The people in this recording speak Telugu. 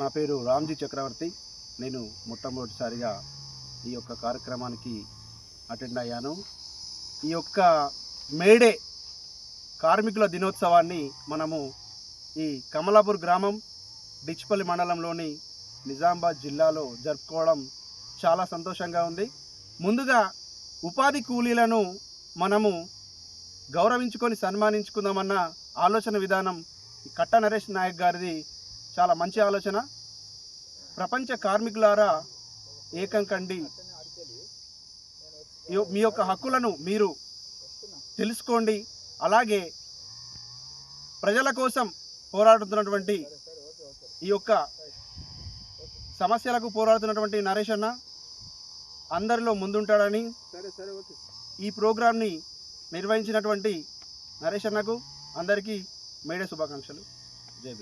నా పేరు రామ్జీ చక్రవర్తి. నేను మొట్టమొదటిసారిగా ఈ యొక్క కార్యక్రమానికి అటెండ్ అయ్యాను. ఈ యొక్క మేడే కార్మికుల దినోత్సవాన్ని మనము ఈ కమలాపూర్ గ్రామం డిచ్పల్లి మండలంలోని నిజామాబాద్ జిల్లాలో జరుపుకోవడం చాలా సంతోషంగా ఉంది. ముందుగా ఉపాధి కూలీలను మనము గౌరవించుకొని సన్మానించుకుందామన్న ఆలోచన విధానం కట్ట నరేష్ నాయక్ గారిది చాలా మంచి ఆలోచన. ప్రపంచ కార్మికులారా ఏకం కండి. ఈ- మీ యొక్క హక్కులను మీరు తెలుసుకోండి. అలాగే ప్రజల కోసం పోరాడుతున్నటువంటి ఈ యొక్క సమస్యలకు పోరాడుతున్నటువంటి నరేష్ అన్న అందరిలో ముందుంటాడని ఈ ప్రోగ్రాంని నిర్వహించినటువంటి నరేష్ అన్నకు అందరికీ మేడే శుభాకాంక్షలు. జై